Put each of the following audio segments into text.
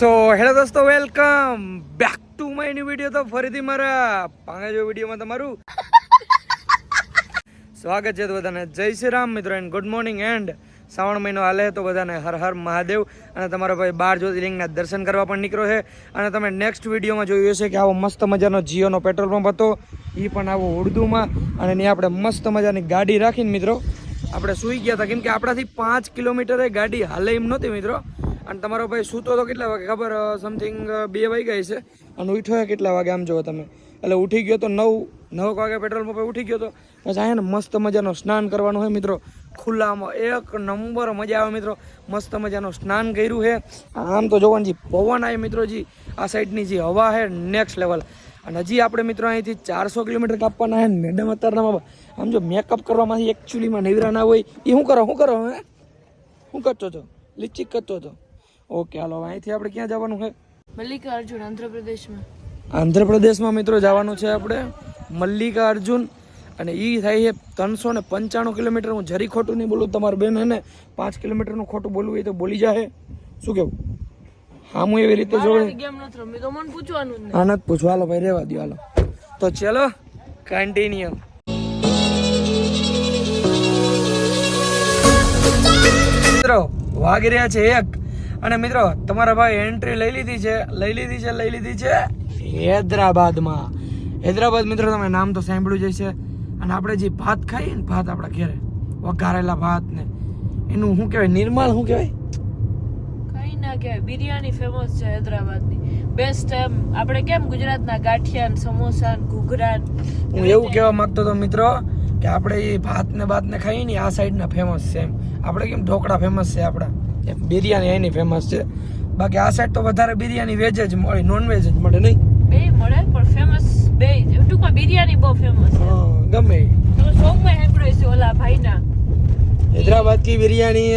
Hello દોસ્તો welcome back to my new video તો ફરીથી મારા પાંગા જો વિડીયોમાં તમારું સ્વાગત છે બધાને. જય શ્રી રામ મિત્રો and good morning and Shravan મહિનો હાલે તો બધાને હર હર મહાદેવ. અને તમારો ભાઈ બાર જ્યોતિર્લિંગના દર્શન કરવા પણ નીકળ્યો છે. અને તમે નેક્સ્ટ વિડીયોમાં જોયું હશે કે આવો મસ્ત મજાનો જીઓનો પેટ્રોલ પંપ હતો. એ પણ આવો ઉર્દુમાં. અને ત્યાં આપણે મસ્ત મજાની ગાડી રાખીને મિત્રો, આપણે સૂઈ ગયા હતા. કેમ કે આપણાથી પાંચ કિલોમીટરે ગાડી હાલે એમ નહોતી મિત્રો. અને તમારો ભાઈ સૂતો તો કેટલા વાગે? ખબર સમથિંગ બે વાગ્યા છે. અને ઉઠ્યો કેટલા વાગે આમ જુઓ તમે? એટલે ઉઠી ગયો તો નવ નવ વાગે પેટ્રોલ પંપે ઉઠી ગયો તો પછી અહીંયા મસ્ત મજાનો સ્નાન કરવાનું હોય મિત્રો. ખુલ્લામાં એક નંબર મજા આવે મિત્રો. મસ્ત મજાનું સ્નાન કર્યું છે આમ તો જોવાનું જી, પવન આવે મિત્રો જી. આ સાઈડની જે હવા છે નેક્સ્ટ લેવલ અને હજી આપણે મિત્રો અહીંથી ચારસો કિલોમીટર કાપવાના હે મેડમ અત્યારના આમ જો મેકઅપ કરવામાંથી એકચ્યુઅલીમાં નેવરા ના હોય. એ શું કરો શું કરો, હે? શું કરતો હતો? લીચી કરતો હતો? ઓકે હાલો અહીંથી આપણે ક્યાં જવાનું છે? મલ્લિકાર્જુન આંધ્રપ્રદેશમાં. આંધ્રપ્રદેશમાં મિત્રો જવાનું છે આપણે મલ્લિકા અર્જુન અને એ થાય છે ત્રણસો ને પંચાણું કિલોમીટર. હું જરી ખોટું નહીં બોલું તમારું બેન હે ને પાંચ કિલોમીટરનું ખોટું બોલવું હોય તો બોલી જાય શું કેવું? હા હું એવી રીતે જોડે ગેમ નથી પૂછવા. હાલો ભાઈ રેવા દો હાલો. તો ચલો કન્ટિન્યુ મિત્રો વાગી રહ્યા છે એક. અને મિત્રો તમારા ભાઈ એન્ટ્રી લઈ લીધી છે લઈ લીધી છે લઈ લીધી છે હૈદરાબાદમાં. હૈદરાબાદ મિત્રો તમે નામ તો સાંભળ્યું જ છે અને આપણે જે ભાત ખાઈએ ને ભાત આપણા ઘરે વઘારેલા ભાત ને એનું શું કહેવાય નિર્મલ શું કહેવાય? કઈ ના કહેવાય બિરયાની ફેમસ છે હૈદરાબાદની. બેસ્ટ એમ આપણે કેમ ગુજરાતના ગાંઠિયા સમોસા ઘૂઘરા હું એવું કહેવા માંગતો હતો મિત્રો કે આપણે એ ભાત ને ભાત ને ખાઈએ ને આ સાઈડના ફેમસ છે એમ. આપણે કેમ ઢોકળા ફેમસ છે આપણા? એમ બિરયાની એની ફેમસ છે. બાકી આ સાઈડ તો વધારે બિરયાની વેજ જ મળે નોન વેજ જ મળે નહીં? બે મળે પણ ફેમસ બે. ટૂંકમાં બિરયાની બહુ ફેમસ છે. હા, ગમે તો સોંગમાં સાંભળ્યું છે ઓલા ભાઈના? હૈદરાબાદ કી બિરયાની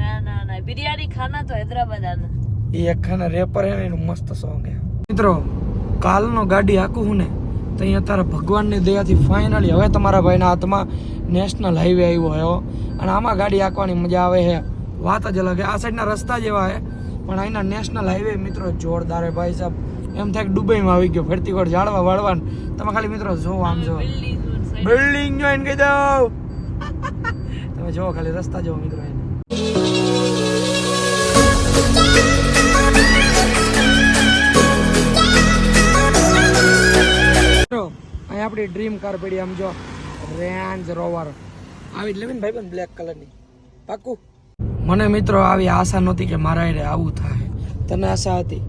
ના ના ના બિરયાની ખાના તો હૈદરાબાદ આના એ એક ખાના રેપર હે ને એનું મસ્ત સોંગ હે. મિત્રો કાલનો ગાડી આખું હું ને તો અહીંયા તારા ભગવાનની દયાથી ફાઇનલી હવે તમારા ભાઈના હાથમાં નેશનલ હાઈવે આવ્યો હે હો. અને આમાં ગાડી આંકવાની મજા આવે છે વાત જ અલગ છે. આ સાઈડના રસ્તા જેવા છે. પણ અહીંના નેશનલ હાઈવે મિત્રો જોરદાર હે ભાઈ સાહેબ એમ થાય કે દુબઈમાં આવી ગયો, ફરતી વાર જાળવા વાળવા તમે ખાલી મિત્રો જોવો આમ જો બિલ્ડિંગ જોઈને કહી દઉં. તમે જોવો ખાલી રસ્તા જોવો મિત્રો એને. અહીં આપણી ડ્રીમ કાર પડી, આમ જો. રેન્જ રોવર આવી જ લેવી ને ભાઈ બ્લેક કલરની પાકું. મને મિત્રો આવી આશા નહોતી કે મારા હારે આવું થાય. તને આશા હતી?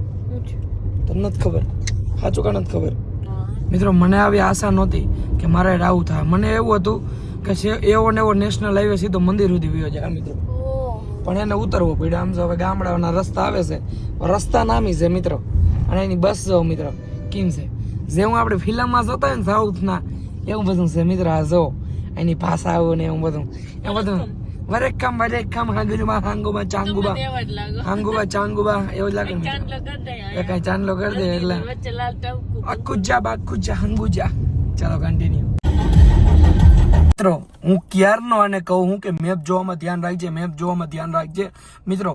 તને નથી ખબર. સાચું કાં નથી ખબર? મિત્રો મને આવી આશા નહોતી કે મારા હારે આવું થાય. મને એવું હતું કે એવો ને એવો નેશનલ હાઈવે સીધો મંદિર સુધી વયો જાય મિત્રો. પણ એને ઉતરવો પડ્યો. આમ જો હવે ગામડાના રસ્તા આવે છે. રસ્તા નામી છે મિત્રો. અને એની બસ જો મિત્રો કેમ છે. જેવું આપણે ફિલ્મમાં જોતા હોય ને સાઉથના એવું બધું છે મિત્ર આ જો. એની ભાષા આવું ને એવું બધું. એ બધું. ચાંગુબા. એવું લાગે ને ચાંદલો કરી દે એ કઈ ચાંદલો કરી દે એટલે. અકુજા બાકુજા હંગુજા. ચાલો કન્ટિન્યુ મિત્રો હું ક્યારનો અને કહું હું કે મેપ જોવામાં ધ્યાન રાખજે મેપ જોવામાં ધ્યાન રાખજે. મિત્રો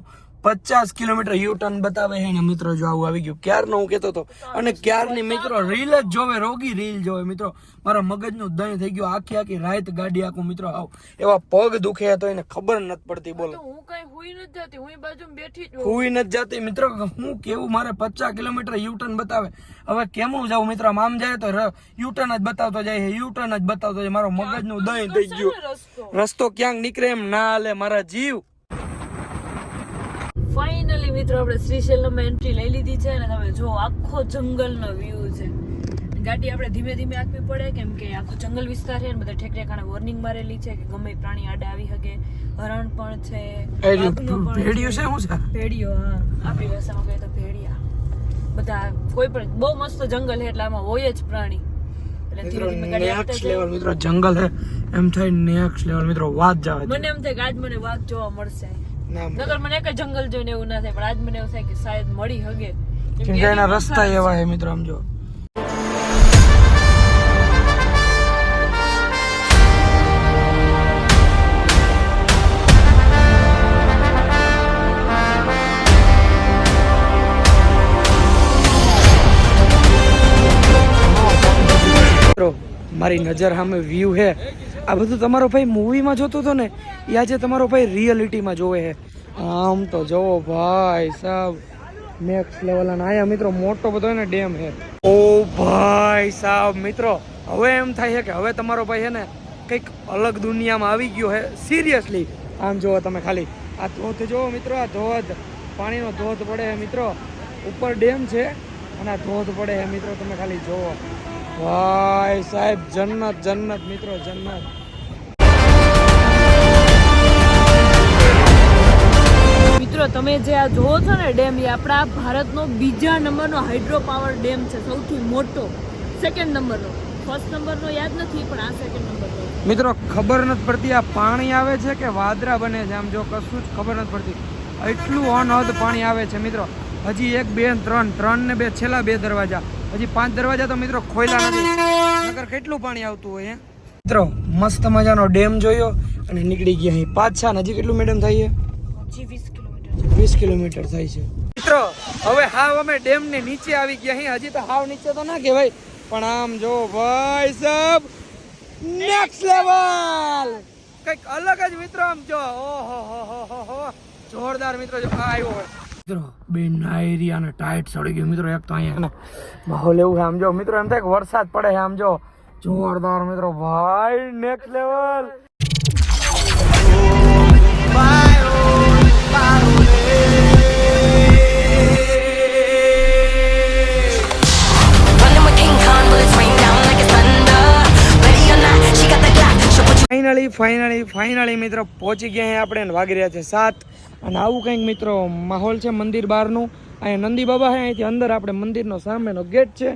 પચાસ કિલોમીટર યુ ટર્ન બતાવે છે. મિત્રો જો આવું આવી ગયું ક્યારનો હું કહેતો હતો? અને ક્યારની મિત્રો રીલ જ જોવે રોગી રીલ જોવે. મિત્રો મારા મગજનું દહીં થઈ ગયું. આખી આખી રાત ગાડી આખું મિત્રો આવ. એવા પગ દુખે તો એને ખબર નથી પડતી બોલો. હું કઈ હુઈ નથી જતી હું બાજુ બેઠી છું હુઈ નથી જાતી. મિત્રો હું કેવું મારે પચાસ કિલોમીટર યુ ટર્ન બતાવે? હવે કેમું જાવું મિત્રો? આમ જાય તો યુટર્ન જ બતાવતો જાય યુટર્ન જ બતાવતો જાય મારો મગજનું દહીં થઈ ગયું. રસ્તો? રસ્તો ક્યાંક નીકળે એમ ના હાલે. મારા જીવ ફાઇનલી મિત્રો આપણે શ્રીશૈલમમાં એન્ટ્રી લઈ લીધી છે અને તમે જો આખો જંગલનો વ્યૂ છે. ગાડી આપણે ધીમે ધીમે આપવી પડે કેમ કે આખો જંગલ વિસ્તાર છે અને બધા ઠેક ઠેકાણે વોર્નિંગ મારેલી છે કે ગમે પ્રાણી આડે આવી શકે હરણ પણ છે ભેડિયો છે. શું છે? ભેડિયો હા. આપણી ભાષામાં કહીએ તો ભેડિયા. બધા કોઈ પણ બહુ મસ્ત જંગલ છે એટલે આમાં હોય જ પ્રાણી. મિત્રો જંગલ હે એમ થાય નેક્સ્ટ લેવલ મિત્રો વાત જાવે મને એમ થાય કે આજ મને વાત જોવા મળશે. નગર મને કઈ જંગલ જોઈને એવું ના થાય પણ આજ મને એવું થાય કે શાયદ મળી હગે. કેમ કે એના રસ્તા એવા છે. મિત્રો આમ જો. મારી નજર સામે વ્યૂ હે. આ બધું તમારો ભાઈ મૂવીમાં જોતો હતો ને, એ આજે તમારો ભાઈ રિયલિટીમાં જોવે છે. આમ તો જોવો ભાઈ સાહેબ નેક્સ્ટ લેવલ અને આયા મિત્રો મોટો બધો ને ડેમ છે. ઓ ભાઈ સાહેબ, મિત્રો, હવે એમ થાય છે કે હવે તમારો ભાઈ છે ને કંઈક અલગ દુનિયામાં આવી ગયો છે. સિરિયસલી આમ જુઓ તમે ખાલી. આ ધોધ જુઓ મિત્રો, આ ધોધ. પાણીનો ધોધ પડે મિત્રો. ઉપર ડેમ છે અને આ ધોધ પડે મિત્રો, તમે ખાલી જુઓ. ભાઈ સાહેબ જન્નત જન્નત મિત્રો જન્નત મિત્રો તમે જે આ જોવો છો ને ડેમ એ આપણા ભારતનો બીજા નંબરનો હાઇડ્રો પાવર ડેમ છે સૌથી મોટો. સેકન્ડ નંબરનો. ફર્સ્ટ નંબરનો યાદ નથી પણ આ સેકન્ડ નંબરનો. મિત્રો ખબર નથી પડતી આ પાણી આવે છે કે વાદરા બને છે? આમ જો કશું જ ખબર નથી પડતી. એટલું અનહદ પાણી આવે છે મિત્રો. હજી એક બે ત્રણ ત્રણ ને બે છેલ્લા બે દરવાજા. હજી પાંચ દરવાજા તો મિત્રો ખોયલા નથી. નગર કેટલું પાણી આવતું હોય મિત્રો મસ્ત મજાનો ડેમ જોયો અને નીકળી ગયા અહીં પાછા. નજીક હજી કેટલું મેડમ થાય છે? વીસ કિલોમીટર વીસ કિલોમીટર થાય છે. મિત્રો હવે હાવ અમે ડેમ ને નીચે આવી ગયા અહીં. હજી તો હાવ નીચે તો ના કહેવાય પણ આમ જો ભાઈ સાહેબ નેક્સ્ટ લેવલ કંઈક અલગ જ મિત્રો આમ જો. ઓહો હો હો હો હો. જોરદાર મિત્રો જો આવ્યો હોય. મિત્રો, બે નાયરી અને ટાઈટ સડી ગયું. મિત્રો, એક તો અહીંયા માહોલ એવું આમ જો, મિત્રો, એમ થાય વરસાદ પડે છે. આમ જો, જોરદાર, મિત્રો ભાઈ next level finally finally finally મિત્રો, પહોંચી ગયા અહીં આપણે વાગી રહ્યા છે સાત. અને આવું કંઈક મિત્રો માહોલ છે મંદિર બહારનું. અહીંયા નંદી બાબા છે અહીંથી અંદર આપણે મંદિરનો સામેનો ગેટ છે.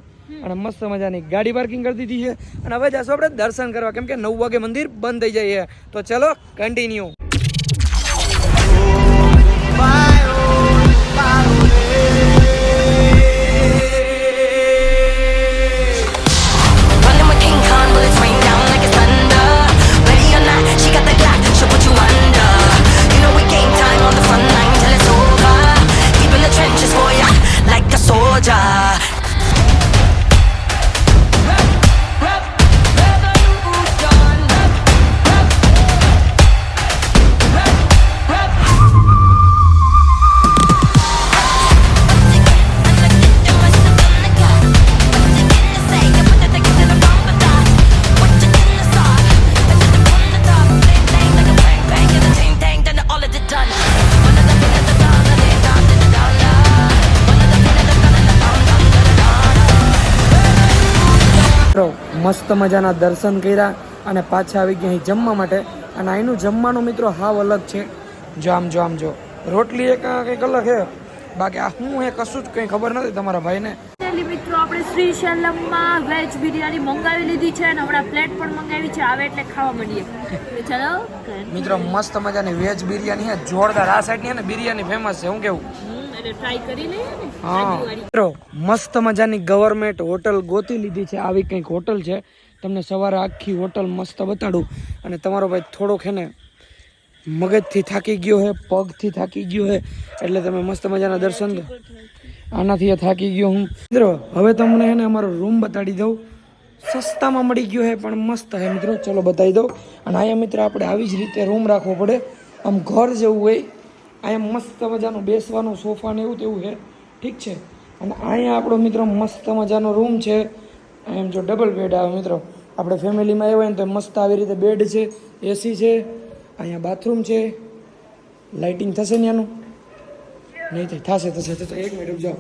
અને મસ્ત મજાની ગાડી પાર્કિંગ કરી દીધી છે. અને હવે જશું આપણે દર્શન કરવા, કેમ કે નવ વાગે મંદિર બંધ થઈ છે. તો ચલો કન્ટિન્યુ મસ્ત મજાના દર્શન કર્યા અને પાછા આવી ગયા અહીં જમવા માટે. અને અહીંનું જમવાનું મિત્રો હાવ અલગ છે. જો આમ જો આમ જો. રોટલી એક કંઈક અલગ છે. બાકી આ હું એ કશું જ કંઈ ખબર નથી તમારા ભાઈને. મિત્રો આપણે શ્રી શલમમાં વેજ બિરયાની મંગાવી લીધી છે અને હમણાં પ્લેટ પણ મંગાવી છે. આવે એટલે ખાવા મળીએ. ચલો મિત્રો મસ્ત મજાની વેજ બિરયાની છે. જોરદાર. આ સાઈડની ને બિરયાની ફેમસ છે. હું કેવું? હા મિત્રો મસ્ત મજાની ગવર્મેન્ટ હોટલ ગોતી લીધી છે. આવી કંઈક હોટલ છે. તમને સવારે આખી હોટલ મસ્ત બતાડું. અને તમારો ભાઈ થોડોક હે ને મગજથી થાકી ગયો હે પગથી થાકી ગયો છે એટલે તમે મસ્ત મજાના દર્શન આનાથી થાકી ગયો હું. મિત્રો હવે તમને હે ને અમારો રૂમ બતાડી દઉં. સસ્તામાં મળી ગયો છે પણ મસ્ત હે મિત્રો. ચલો બતાવી દઉં. અને આયા મિત્રો આપણે આવી જ રીતે રૂમ રાખવો પડે. આમ ઘર જેવું હોય. અહીંયા મસ્ત મજાનું બેસવાનું સોફા ને એવું તેવું છે. ઠીક છે? અને અહીંયા આપણો મિત્રો મસ્ત મજાનો રૂમ છે. એમ જો ડબલ બેડ આવે મિત્રો. આપણે ફેમિલીમાં આવ્યા ને તો મસ્ત આવી રીતે બેડ છે એસી છે અહીંયા બાથરૂમ છે. લાઇટિંગ થશે ને આનું? નહીં થાય. થશે થશે થશે. એક મિનિટ જાઓ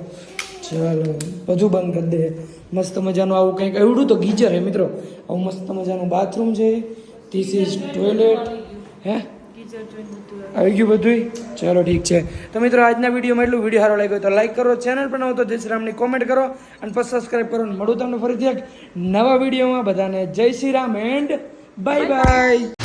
ચાલો, બધું બંધ કરી દે. મસ્ત મજાનું આવું કંઈક એવડું તો ગીજર હે મિત્રો. આવું મસ્ત મજાનું બાથરૂમ છે. ધીસ ઇઝ ટોયલેટ હે? આવી ગયું. બધું ચલો ઠીક છે. તો મિત્રો આજના વિડીયોમાં એટલું. વીડિયો સારો લાગ્યો તો લાઈક કરો ચેનલ પર નવો તો જય શ્રી રામની કોમેન્ટ કરો અને પછી સબસ્ક્રાઈબ કરો મળું તમને ફરીથી એક નવા વિડીયોમાં. બધાને જય Shri Ram and bye bye